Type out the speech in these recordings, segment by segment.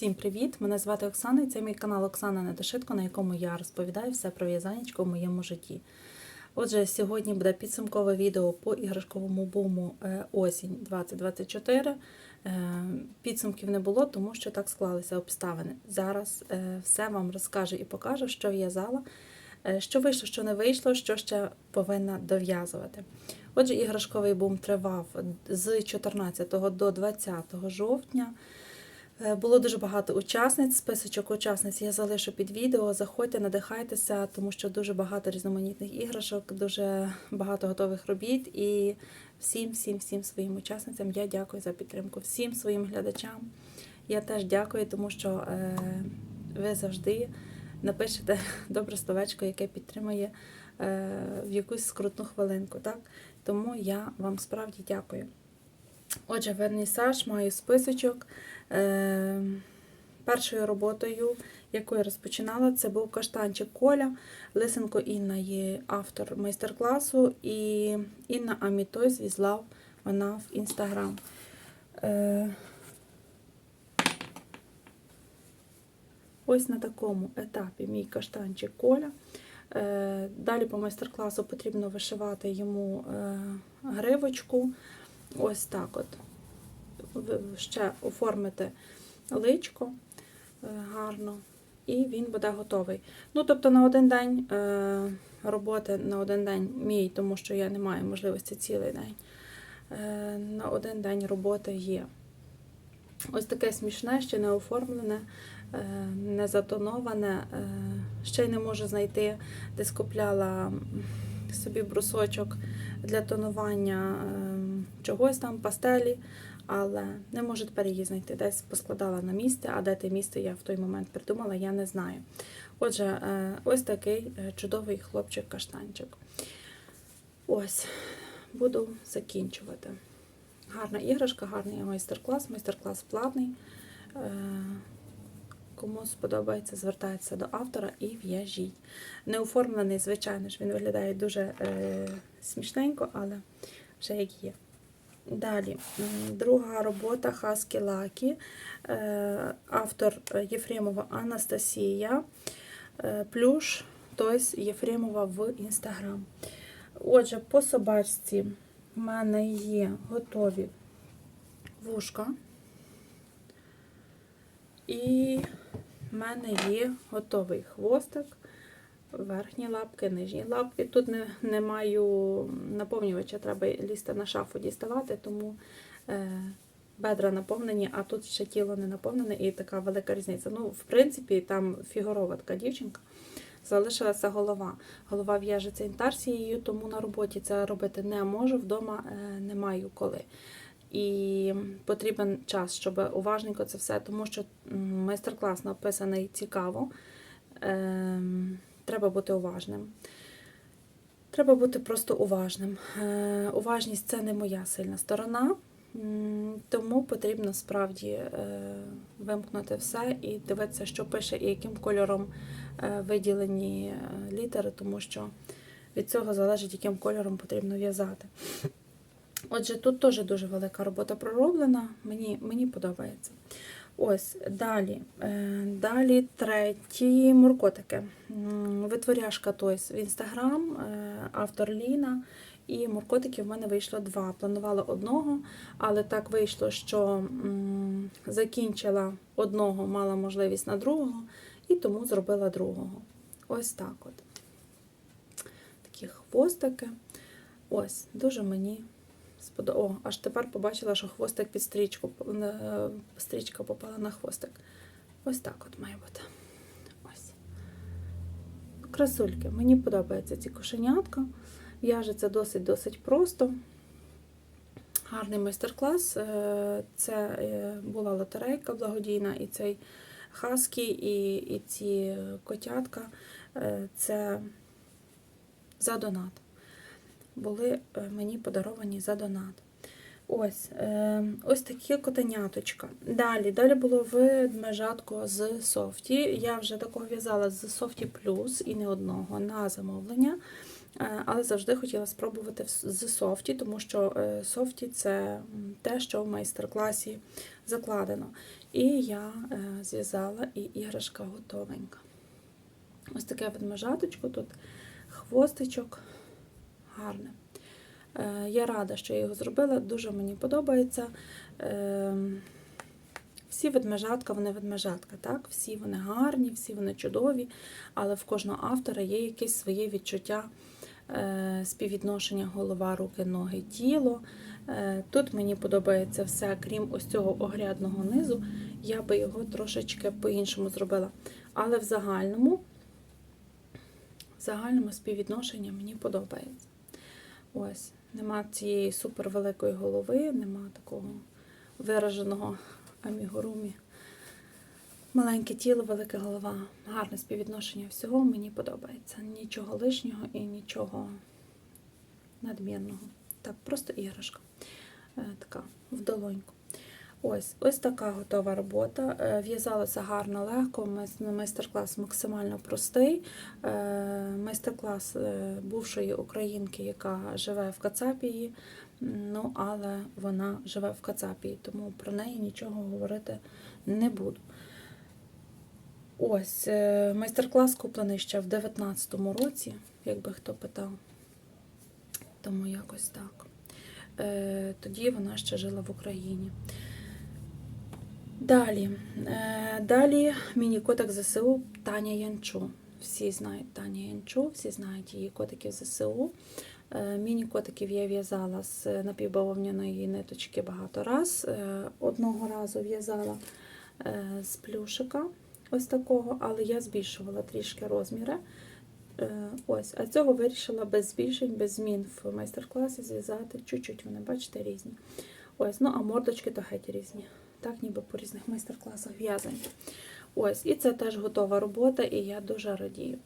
Всім привіт! Мене звати Оксана і це мій канал Оксана Недошитко, на якому я розповідаю все про в'язанечко в моєму житті. Отже, сьогодні буде підсумкове відео по іграшковому буму е, осінь 2024. Е, Підсумків не було, тому що так склалися обставини. Зараз е, все вам розкажу і покажу, що в'язала, що вийшло, що не вийшло, що ще повинна дов'язувати. Отже, іграшковий бум тривав з 14 до 20 жовтня. Е, Було дуже багато учасниць. Списочок учасниць я залишу під відео. Заходьте, надихайтеся, тому що дуже багато різноманітних іграшок, дуже багато готових робіт. І всім, всім, всім своїм учасницям я дякую за підтримку. Всім своїм глядачам. Я теж дякую, тому що е, ви завжди напишете добре словечко, яке підтримує е, в якусь скрутну хвилинку. Так? Тому я вам справді дякую. Отже, вернісаж, маю списочок. Е, першою роботою, яку я розпочинала, це був каштанчик Коля. Лисенко Інна є автор майстер-класу, і Інна Амітой звізлав вона в інстаграм. Е, ось на такому етапі мій каштанчик Коля. Е, Далі по майстер-класу потрібно вишивати йому гривочку. Ось так от. Ще оформити личко е, гарно, і він буде готовий. Ну, тобто на один день е, роботи на один день мій, тому що я не маю можливості цілий день. Е, На один день роботи є. Ось таке смішне, ще не оформлене, не затоноване. Ще й не можу знайти, десь купляла собі брусочок для тонування чогось там, пастелі, але не можу тепер її знайти. Десь поскладала на місце, а де те місце я в той момент придумала, я не знаю. Отже, е, ось такий е, чудовий хлопчик-каштанчик. Ось, буду закінчувати. Гарна іграшка, гарний майстер-клас, майстер-клас плавний. Е, Кому сподобається, звертайтеся до автора і в'яжіть. Не оформлений, звичайно ж, він виглядає дуже е, смішненько, але вже як є. Далі, друга робота Хаски Лакі, е, автор е, Єфремова Анастасія, е, плюш Тойс Єфремова в Інстаграм. Отже, по собачці. В мене є готові вушка. І в мене є готовий хвостик, верхні лапки, нижні лапки. Тут не, не маю наповнювача, треба лізти на шафу діставати, тому е, бедра наповнені, а тут ще тіло не наповнене і така велика різниця. Ну, в принципі, там фігурова така дівчинка. Залишилася голова. Голова в'яжеться інтарсією, тому на роботі це робити не можу, вдома е, не маю коли. І потрібен час, щоб уважненько це все, тому що майстер-клас написаний цікаво. Треба бути уважним. Треба бути просто уважним. Е, Уважність це не моя сильна сторона, тому потрібно справді е, вимкнути все і дивитися, що пише і яким кольором е, виділені літери, тому що від цього залежить, яким кольором потрібно в'язати. Отже, тут теж дуже велика робота пророблена, мені, мені подобається. Ось, далі. Е, Далі треті муркотики. Витворяшка Тойс в інстаграм, е, автор Ліна. І муркотиків в мене вийшло два. Планувала одного, але так вийшло, що закінчила одного, мала можливість на другого, і тому зробила другого. Ось так от. Такі хвостики. Ось, дуже мені. О, аж тепер побачила, що хвостик під стрічку, е, стрічка попала на хвостик. Ось так от має бути. Ось. Красульки. Мені подобаються ці кошенятка. В'яжеться досить-досить просто. Гарний майстер-клас. Е, Це е, була лотерейка благодійна, і цей хаскі, і, і ці котятка. Це за донат були е, мені подаровані за донат. Ось е, ось такі котеняточка. Далі далі було ведмежатко з софті. Я вже такого в'язала з софті плюс і не одного на замовлення. Е, Але завжди хотіла спробувати з софті, тому що софті це те, що в майстер-класі закладено. І я зв'язала і іграшка готовенька. Ось таке ведмежаточко, тут хвостичок гарне. Е, Я рада, що я його зробила, дуже мені подобається. Е, Всі ведмежатка, вони ведмежатка, так? Всі вони гарні, всі вони чудові, але в кожного автора є якесь своє відчуття е, співвідношення голова, руки, ноги, тіло. Тут мені подобається все, крім ось цього огрядного низу, я би його трошечки по-іншому зробила. Але в загальному, в загальному співвідношення мені подобається. Ось, нема цієї супервеликої голови, нема такого вираженого амігурумі. Маленьке тіло, велика голова, гарне співвідношення всього мені подобається. Нічого лишнього і нічого надмірного. Так, просто іграшка. Е, Така в долоньку. Ось, ось така готова робота. Е, В'язалося гарно, легко. Майстер-клас максимально простий. Е, Майстер-клас е, бувшої українки, яка живе в Кацапії. Ну, але вона живе в Кацапії, тому про неї нічого говорити не буду. Ось, майстер-клас куплений ще в 19-му році, якби хто питав. Тому якось так. Тоді вона ще жила в Україні. Далі. Е, Далі міні-котик ЗСУ Таня Янчу. Всі знають Таня Янчу, всі знають її котиків ЗСУ. Е, Міні-котиків я в'язала з напівбавовняної ниточки багато раз. Е, Одного разу в'язала з плюшика ось такого, але я збільшувала трішки розміри. Ось, а цього вирішила без збільшень, без змін в майстер-класі зв'язати. Чуть-чуть вони, бачите, різні. Ось, ну а мордочки то геть різні. Так, ніби по різних майстер-класах в'язані. Ось, і це теж готова робота, і я дуже радію.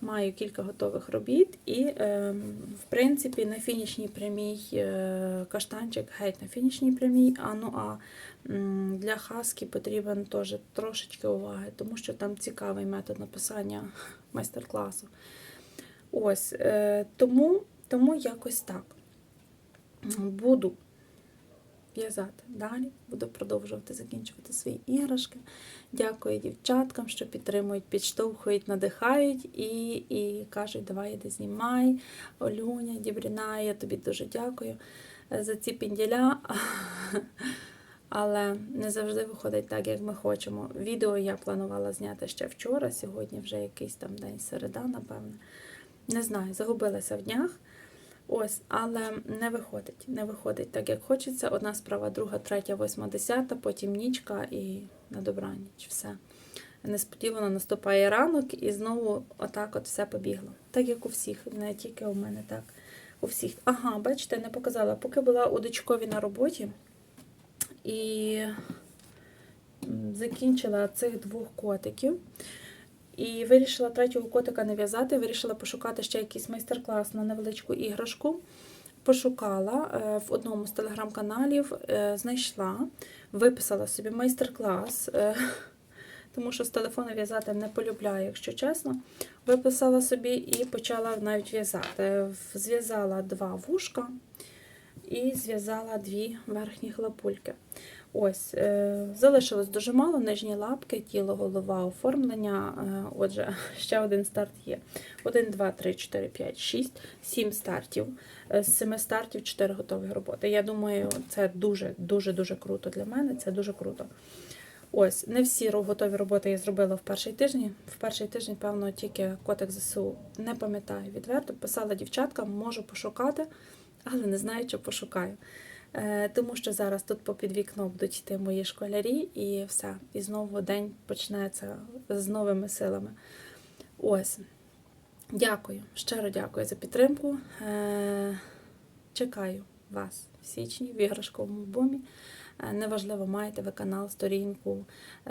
Маю кілька готових робіт, і, е, в принципі, на фінішній прямій е, каштанчик геть на фінішній прямій, а ну а для хаски потрібен теж трошечки уваги, тому що там цікавий метод написання майстер-класу. Ось, е, тому, тому якось так. Буду в'язати далі, буду продовжувати закінчувати свої іграшки. Дякую дівчаткам, що підтримують, підштовхують, надихають і, і кажуть, давай іди знімай. Олюня, Дібріна, я тобі дуже дякую е, за ці пінділя. Але не завжди виходить так, як ми хочемо. Відео я планувала зняти ще вчора, сьогодні вже якийсь там день середа, напевне. Не знаю, загубилася в днях. Ось, але не виходить. Не виходить так, як хочеться. Одна справа, друга, третя, восьма, десята, потім нічка і на добраніч. Все. Несподівано наступає ранок і знову отак от все побігло. Так як у всіх, не тільки у мене, так. У всіх. Ага, бачите, не показала. Поки була у дочкові на роботі і закінчила цих двох котиків. І вирішила третього котика не в'язати, вирішила пошукати ще якийсь майстер-клас на невеличку іграшку. Пошукала е, в одному з телеграм-каналів, е, знайшла, виписала собі майстер-клас, е, тому що з телефону в'язати не полюбляю, якщо чесно. Виписала собі і почала навіть в'язати. Зв'язала два вушка і зв'язала дві верхні лапульки. Ось, е, залишилось дуже мало, нижні лапки, тіло, голова, оформлення. Е, Отже, ще один старт є. 1, 2, 3, 4, 5, 6, 7 стартів. Е, З 7 стартів 4 готові роботи. Я думаю, це дуже-дуже-дуже круто для мене. Це дуже круто. Ось, не всі готові роботи я зробила в перший тиждень. В перший тиждень, певно, тільки котик ЗСУ не пам'ятаю відверто. Писала дівчаткам, можу пошукати, але не знаю, чи пошукаю. Е, Тому що зараз тут попід вікном будуть мої школярі, і все. І знову день почнеться з новими силами. Ось. Дякую, щиро дякую за підтримку. Е, Чекаю вас в січні в іграшковому бомі. Е, Неважливо, маєте ви канал, сторінку,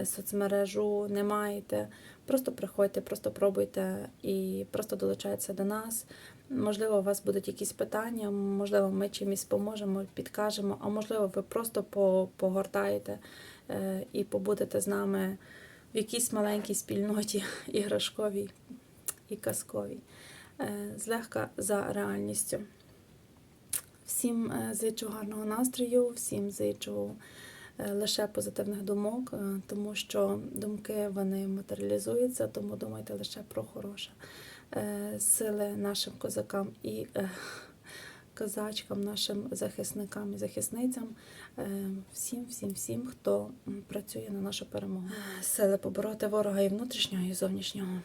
соцмережу, не маєте. Просто приходьте, просто пробуйте і просто долучайтеся до нас. Можливо, у вас будуть якісь питання, можливо, ми чимось поможемо, підкажемо, а можливо, ви просто погортаєте е, і побудете з нами в якійсь маленькій спільноті іграшковій і казковій. е, злегка за реальністю. Всім е, зичу гарного настрою, всім зичу лише позитивних думок, е, тому що думки вони матеріалізуються, тому думайте лише про хороше. Е, Сили нашим козакам і е, козачкам, нашим захисникам і захисницям, е, всім, всім, всім, хто працює на нашу перемогу. Сили побороти ворога і внутрішнього, і зовнішнього.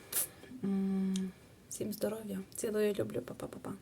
Всім здоров'я, цілую, люблю, па-па-па-па.